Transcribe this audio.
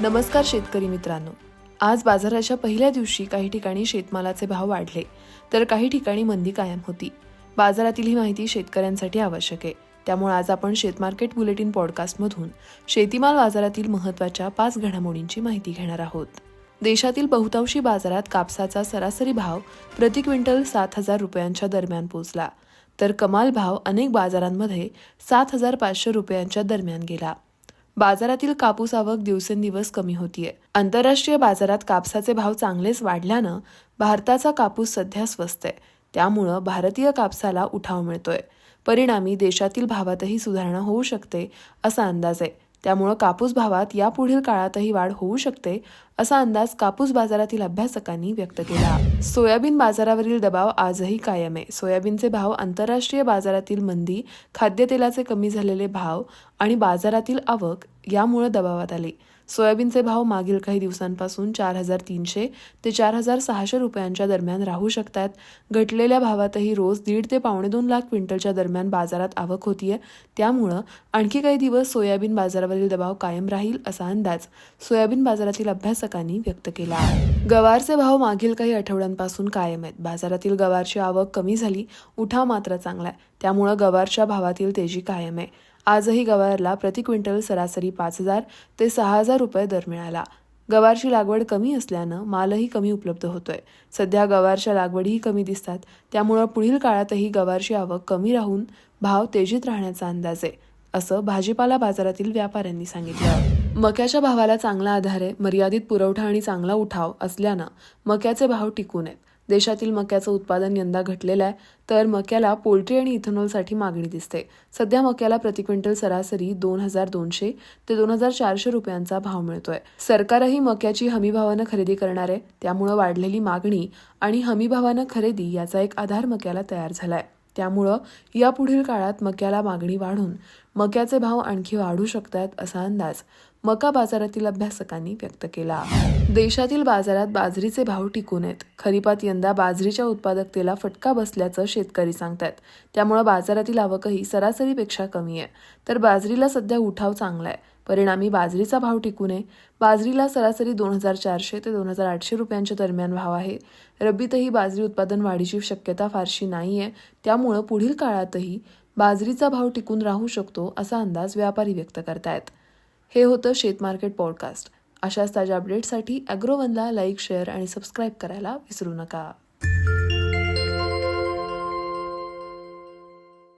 नमस्कार शेतकरी मित्रांनो. आज बाजाराच्या पहिल्या दिवशी काही ठिकाणी शेतमालाचे भाव वाढले तर काही ठिकाणी मंदी कायम होती. बाजारातील ही माहिती शेतकऱ्यांसाठी आवश्यक आहे. त्यामुळे आज आपण शेतमार्केट बुलेटिन पॉडकास्टमधून शेतीमाल बाजारातील महत्त्वाच्या पाच घडामोडींची माहिती घेणार आहोत. देशातील बहुतांशी बाजारात कापसाचा सरासरी भाव प्रति क्विंटल सात हजार रुपयांच्या दरम्यान पोहोचला तर कमाल भाव अनेक बाजारांमध्ये सात हजार पाचशे रुपयांच्या दरम्यान गेला. बाजारातील कापूस आवक दिवसेंदिवस कमी होतीये. आंतरराष्ट्रीय बाजारात कापसाचे भाव चांगलेच वाढल्यानं भारताचा कापूस सध्या स्वस्त आहे. त्यामुळं भारतीय कापसाला उठाव मिळतोय. परिणामी देशातील भावातही सुधारणा होऊ शकते असा अंदाज आहे. त्यामुळं कापूस भावात यापुढील काळातही वाढ होऊ शकते असा अंदाज कापूस बाजारातील अभ्यासकांनी व्यक्त केला. सोयाबीन बाजारावरील दबाव आजही कायम आहे. सोयाबीनचे भाव आंतरराष्ट्रीय बाजारातील मंदी खाद्यतेलाचे कमी झालेले भाव आणि बाजारातील आवक यामुळे दबावात आले. सोयाबीनचे भाव मागील काही दिवसांपासून चार हजार तीनशे ते चार हजार सहाशे रुपयांच्या दरम्यान राहू शकतात. घटलेल्या भावातही रोज दीड ते पावणे दोन लाख क्विंटलच्या दरम्यान बाजारात आवक होतीये. त्यामुळं आणखी काही दिवस सोयाबीन बाजारावरील दबाव कायम राहील असा अंदाज सोयाबीन बाजारातील अभ्यास अभ्यासकांनी व्यक्त केला आहे. गवारचे भाव मागील काही आठवड्यांपासून कायम आहेत. बाजारातील गवारची आवक कमी झाली उठाव मात्र चांगला आहे. त्यामुळं गवारच्या भावातील तेजी कायम आहे. आजही गवारला प्रति क्विंटल सरासरी पाच हजार ते सहा हजार रुपये दर मिळाला. गवारची लागवड कमी असल्यानं मालही कमी उपलब्ध होतोय. सध्या गवारच्या लागवडीही कमी दिसतात. त्यामुळं पुढील काळातही गवारची आवक कमी राहून भाव तेजीत राहण्याचा अंदाज आहे असं भाजीपाला बाजारातील व्यापाऱ्यांनी सांगितलं. मक्याच्या भावाला चांगला आधार आहे मर्यादित पुरवठा आणि चांगला उठाव असल्यानं मक्याचे भाव टिकून आहेत. देशातील मक्याचं उत्पादन यंदा घटलेलं आहे तर मक्याला पोल्ट्री आणि इथेनॉलसाठी मागणी दिसते. सध्या मक्याला प्रति क्विंटल सरासरी दोन हजार दोनशे ते दोन हजार चारशे रुपयांचा भाव मिळतोय. सरकारही मक्याची हमीभावानं खरेदी करणार आहे त्यामुळं वाढलेली मागणी आणि हमीभावानं खरेदी याचा एक आधार मक्याला तयार झालाय. त्यामुळं यापुढील काळात मक्याला मागणी वाढून मक्याचे भाव आणखी वाढू शकतात असा अंदाज मका बाजारातील अभ्यासकांनी व्यक्त केला. देशातील बाजारात बाजरीचे भाव टिकून आहेत. खरीपात यंदा बाजरीच्या उत्पादकतेला फटका बसल्याचं शेतकरी सांगतात. त्यामुळं बाजारातील आवकही सरासरीपेक्षा कमी आहे. तर बाजरीला सध्या उठाव चांगला आहे. परिणामी बाजरीचा भाव टिकू नये बाजरीला सरासरी दोन हजार चारशे ते दोन हजार आठशे रुपयांच्या दरम्यान भाव आहे. रब्बीतही बाजरी उत्पादन वाढीची शक्यता फारशी नाही आहे त्यामुळं पुढील काळातही बाजरीचा भाव टिकून राहू शकतो असा अंदाज व्यापारी व्यक्त करतायत. हे होतं शेत मार्केट पॉडकास्ट. अशाच ताज्या अपडेटसाठी अॅग्रोवनला लाईक शेअर आणि सबस्क्राईब करायला विसरू नका.